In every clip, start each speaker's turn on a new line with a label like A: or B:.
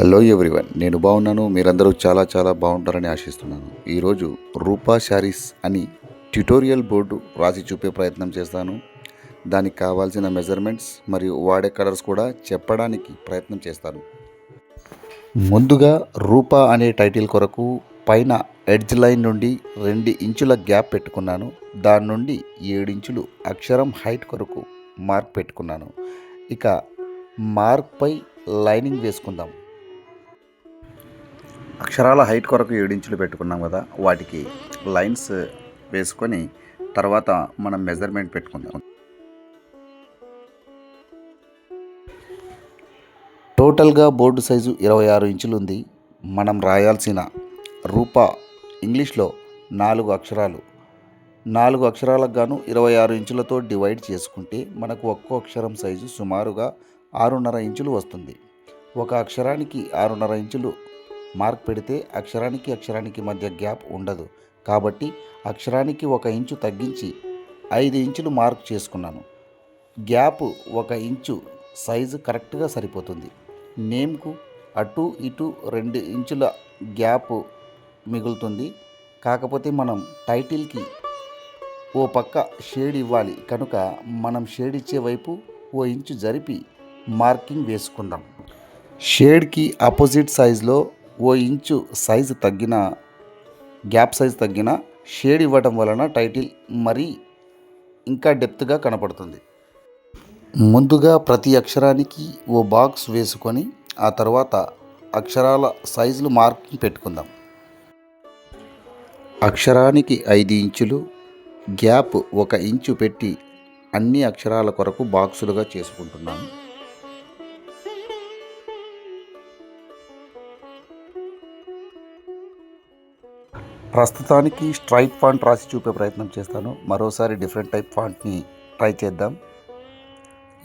A: Hello everyone నేను బాగున్నాను. మీరందరూ చాలా చాలా బాగుంటారని ఆశిస్తున్నాను. ఈరోజు రూపా శారీస్ అని ట్యుటోరియల్ బోర్డు రాసి చూపే ప్రయత్నం చేస్తాను. దానికి కావాల్సిన మెజర్మెంట్స్ మరియు వాడే కలర్స్ కూడా చెప్పడానికి ప్రయత్నం చేస్తాను. ముందుగా రూపా అనే టైటిల్ కొరకు పైన ఎడ్జ్ లైన్ నుండి రెండు ఇంచుల గ్యాప్ పెట్టుకున్నాను. దాని నుండి ఏడించులు అక్షరం హైట్ కొరకు మార్క్ పెట్టుకున్నాను. ఇక మార్క్పై లైనింగ్ వేసుకుందాం. అక్షరాల హైట్ కొరకు ఏడించులు పెట్టుకున్నాం కదా వాటికి లైన్స్ వేసుకొని తర్వాత మనం మెజర్మెంట్ పెట్టుకుందాం. టోటల్గా బోర్డు సైజు ఇరవై ఆరు ఇంచులు ఉంది మనం రాయాల్సిన రూపా ఇంగ్లీష్లో నాలుగు అక్షరాలు. నాలుగు అక్షరాలకు గాను ఇరవై ఆరు ఇంచులతో డివైడ్ చేసుకుంటే మనకు ఒక్కో అక్షరం సైజు సుమారుగా ఆరున్నర ఇంచులు వస్తుంది. ఒక అక్షరానికి ఆరున్నర ఇంచులు మార్క్ పెడితే అక్షరానికి అక్షరానికి మధ్య గ్యాప్ ఉండదు. కాబట్టి అక్షరానికి ఒక ఇంచు తగ్గించి ఐదు ఇంచులు మార్క్ చేసుకున్నాను. గ్యాప్ ఒక ఇంచు సైజు కరెక్ట్గా సరిపోతుంది. నేమ్కు అటు ఇటు రెండు ఇంచుల గ్యాప్ మిగులుతుంది. కాకపోతే మనం టైటిల్కి ఓ పక్క షేడ్ ఇవ్వాలి కనుక మనం షేడ్ ఇచ్చే వైపు ఓ ఇంచు జరిపి మార్కింగ్ వేసుకుందాం. షేడ్కి ఆపోజిట్ సైజులో ఓ ఇంచు సైజు తగ్గిన గ్యాప్ సైజ్ తగ్గిన షేడ్ ఇవ్వటం వలన టైటిల్ మరీ ఇంకా డెప్త్గా కనపడుతుంది. ముందుగా ప్రతి అక్షరానికి ఓ బాక్స్ వేసుకొని ఆ తర్వాత అక్షరాల సైజులు మార్కింగ్ పెట్టుకుందాం. అక్షరానికి ఐదు ఇంచులు గ్యాప్ ఒక ఇంచు పెట్టి అన్ని అక్షరాల కొరకు బాక్సులుగా చేసుకుంటున్నాను. ప్రస్తుతానికి స్ట్రైట్ ఫాంట్ రాసి చూపే ప్రయత్నం చేస్తాను. మరోసారి డిఫరెంట్ టైప్ ఫాంట్ని ట్రై చేద్దాం.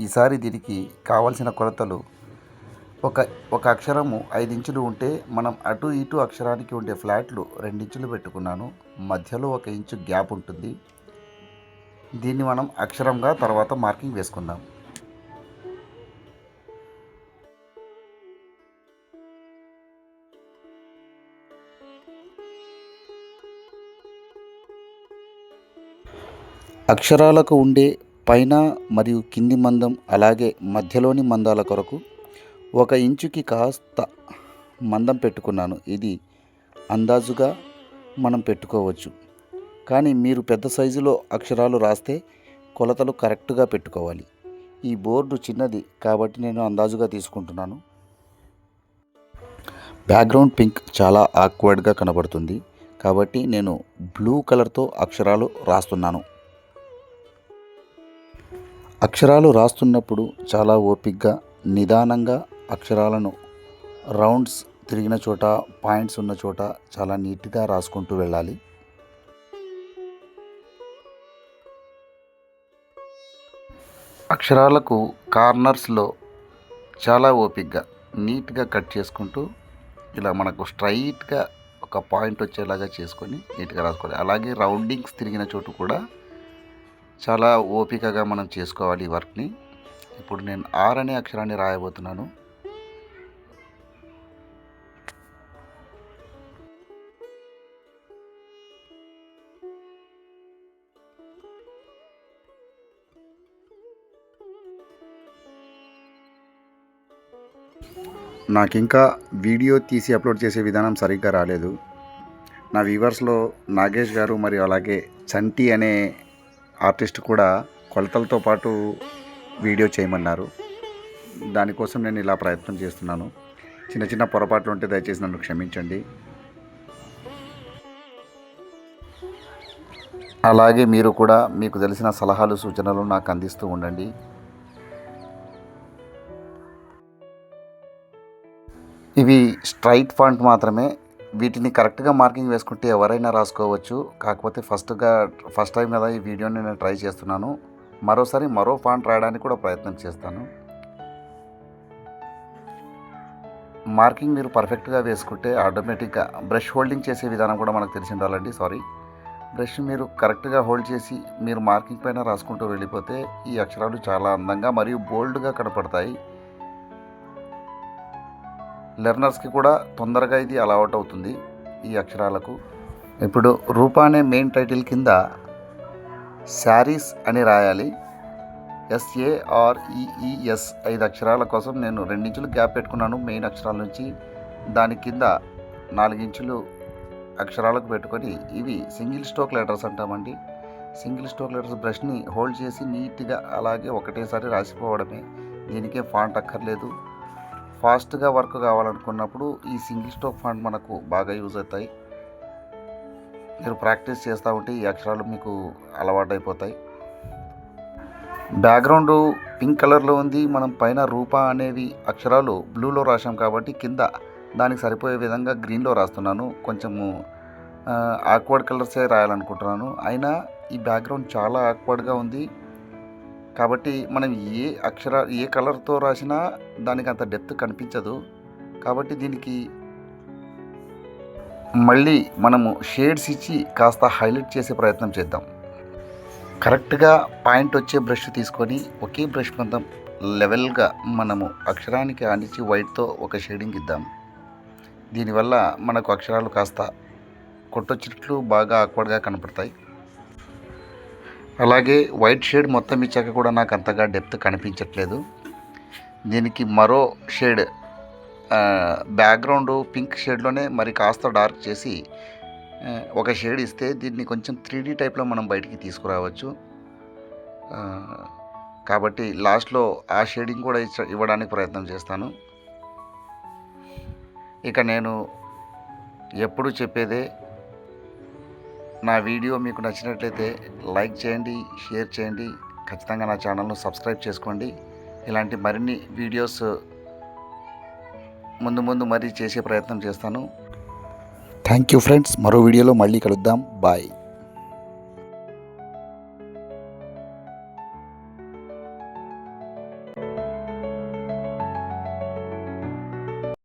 A: ఈసారి దీనికి కావలసిన కొలతలు ఒక ఒక అక్షరము ఐదు ఇంచులు ఉంటే మనం అటు ఇటు అక్షరానికి ఉండే ఫ్లాట్లు రెండించులు పెట్టుకున్నాను. మధ్యలో ఒక ఇంచు గ్యాప్ ఉంటుంది. దీన్ని మనం అక్షరంగా తర్వాత మార్కింగ్ వేసుకుందాం. అక్షరాలకు ఉండే పైన మరియు కింది మందం అలాగే మధ్యలోని మందాల కొరకు ఒక ఇంచుకి కాస్త మందం పెట్టుకున్నాను. ఇది అందాజుగా మనం పెట్టుకోవచ్చు. కానీ మీరు పెద్ద సైజులో అక్షరాలు రాస్తే కొలతలు కరెక్ట్గా పెట్టుకోవాలి. ఈ బోర్డు చిన్నది కాబట్టి నేను అందాజుగా తీసుకుంటున్నాను. బ్యాక్గ్రౌండ్ పింక్ చాలా ఆక్వర్డ్గా కనబడుతుంది కాబట్టి నేను బ్లూ కలర్తో అక్షరాలు రాస్తున్నాను. అక్షరాలు రాస్తున్నప్పుడు చాలా ఓపిగ్గా నిదానంగా అక్షరాలను రౌండ్స్ తిరిగిన చోట పాయింట్స్ ఉన్న చోట చాలా నీట్గా రాసుకుంటూ వెళ్ళాలి. అక్షరాలకు కార్నర్స్లో చాలా ఓపిగ్గా నీట్గా కట్ చేసుకుంటూ ఇలా మనకు స్ట్రైట్గా ఒక పాయింట్ వచ్చేలాగా చేసుకొని నీట్గా రాసుకోవాలి. అలాగే రౌండింగ్స్ తిరిగిన చోటు కూడా చాలా ఓపికగా మనం చేసుకోవాలి ఈ వర్క్ని. ఇప్పుడు నేను ఆర్ అనే అక్షరాన్ని రాయబోతున్నాను. నాకు ఇంకా వీడియో తీసి అప్లోడ్ చేసే విధానం సరిగ్గా రాలేదు. నా వ్యూవర్స్లో నాగేష్ గారు మరియు అలాగే చంటి అనే ఆర్టిస్ట్ కూడా కొలతలతో పాటు వీడియో చేయమన్నారు. దానికోసం నేను ఇలా ప్రయత్నం చేస్తున్నాను. చిన్న చిన్న పొరపాట్లు ఉంటే దయచేసి నన్ను క్షమించండి. అలాగే మీరు కూడా మీకు తెలిసిన సలహాలు సూచనలు నాకు అందిస్తూ ఉండండి. ఇవి స్ట్రైట్ ఫాంట్ మాత్రమే వీటిని కరెక్ట్గా మార్కింగ్ వేసుకుంటే ఎవరైనా రాసుకోవచ్చు. కాకపోతే ఫస్ట్గా ఫస్ట్ టైం కదా ఈ వీడియోని నేను ట్రై చేస్తున్నాను. మరోసారి మరో ఫాంట్ రాయడానికి కూడా ప్రయత్నం చేస్తాను. మార్కింగ్ మీరు పర్ఫెక్ట్గా వేసుకుంటే ఆటోమేటిక్గా బ్రష్ హోల్డింగ్ చేసే విధానం కూడా మనకు తెలిసి ఉండాలండి. సారీ. బ్రష్ మీరు కరెక్ట్గా హోల్డ్ చేసి మీరు మార్కింగ్ పైన రాసుకుంటూ వెళ్ళిపోతే ఈ అక్షరాలు చాలా అందంగా మరియు బోల్డ్గా కనపడతాయి. లెర్నర్స్కి కూడా తొందరగా ఇది అలవాటు అవుతుంది ఈ అక్షరాలకు. ఇప్పుడు రూపా అనే మెయిన్ టైటిల్ కింద శారీస్ అని రాయాలి. ఎస్ఏఆర్ఈఈఎస్ ఐదు అక్షరాల కోసం నేను రెండించులు గ్యాప్ పెట్టుకున్నాను. మెయిన్ అక్షరాల నుంచి దాని కింద నాలుగించులు అక్షరాలకు పెట్టుకొని ఇవి సింగిల్ స్టోక్ లెటర్స్ అంటామండి. సింగిల్ స్టోక్ లెటర్స్ బ్రష్ని హోల్డ్ చేసి నీట్గా అలాగే ఒకటేసారి రాసిపోవడమే. దీనికే ఫాంట్ అక్కర్లేదు. ఫాస్ట్గా వర్క్ కావాలనుకున్నప్పుడు ఈ సింగిల్ స్టోక్ ఫాంట్ మనకు బాగా యూజ్ అవుతాయి. మీరు ప్రాక్టీస్ చేస్తూ ఉంటే ఈ అక్షరాలు మీకు అలవాటైపోతాయి. బ్యాక్గ్రౌండ్ పింక్ కలర్లో ఉంది. మనం పైన రూప అనేవి అక్షరాలు బ్లూలో రాసాం కాబట్టి కింద దానికి సరిపోయే విధంగా గ్రీన్లో రాస్తున్నాను. కొంచెము ఆక్వర్డ్ కలర్సే రాయాలనుకుంటున్నాను. అయినా ఈ బ్యాక్గ్రౌండ్ చాలా ఆక్వర్డ్గా ఉంది. కాబట్టి మనం ఏ అక్షర ఏ కలర్తో రాసినా దానికి అంత డెప్త్ కనిపించదు. కాబట్టి దీనికి మళ్ళీ మనము షేడ్స్ ఇచ్చి కాస్త హైలైట్ చేసే ప్రయత్నం చేద్దాం. కరెక్ట్గా పాయింట్ వచ్చే బ్రష్ తీసుకొని ఒకే బ్రష్ మొత్తం లెవెల్గా మనము అక్షరానికి ఆనించి వైట్తో ఒక షేడింగ్ ఇద్దాం. దీనివల్ల మనకు అక్షరాలు కాస్త కొట్టొచ్చినట్లు బాగా ఆక్వర్డ్గా కనపడతాయి. అలాగే వైట్ షేడ్ మొత్తం ఇచ్చాక కూడా నాకు అంతగా డెప్త్ కనిపించట్లేదు. దీనికి మరో షేడ్ బ్యాక్గ్రౌండ్ పింక్ షేడ్లోనే మరి కాస్త డార్క్ చేసి ఒక షేడ్ ఇస్తే దీన్ని కొంచెం త్రీ డీ టైప్లో మనం బయటికి తీసుకురావచ్చు. కాబట్టి లాస్ట్లో ఆ షేడింగ్ కూడా ఇచ్చ- ఇవ్వడానికి ప్రయత్నం చేస్తాను. ఇక నేను ఎప్పుడు చెప్పేదే నా వీడియో మీకు నచ్చినట్లయితే లైక్ చేయండి షేర్ చేయండి. ఖచ్చితంగా నా ఛానల్ను సబ్స్క్రైబ్ చేసుకోండి. ఇలాంటి మరిన్ని వీడియోస్ ముందు ముందు మరీ చేసే ప్రయత్నం చేస్తాను. Thank you friends. మరో వీడియోలో మళ్ళీ కలుద్దాం. బాయ్.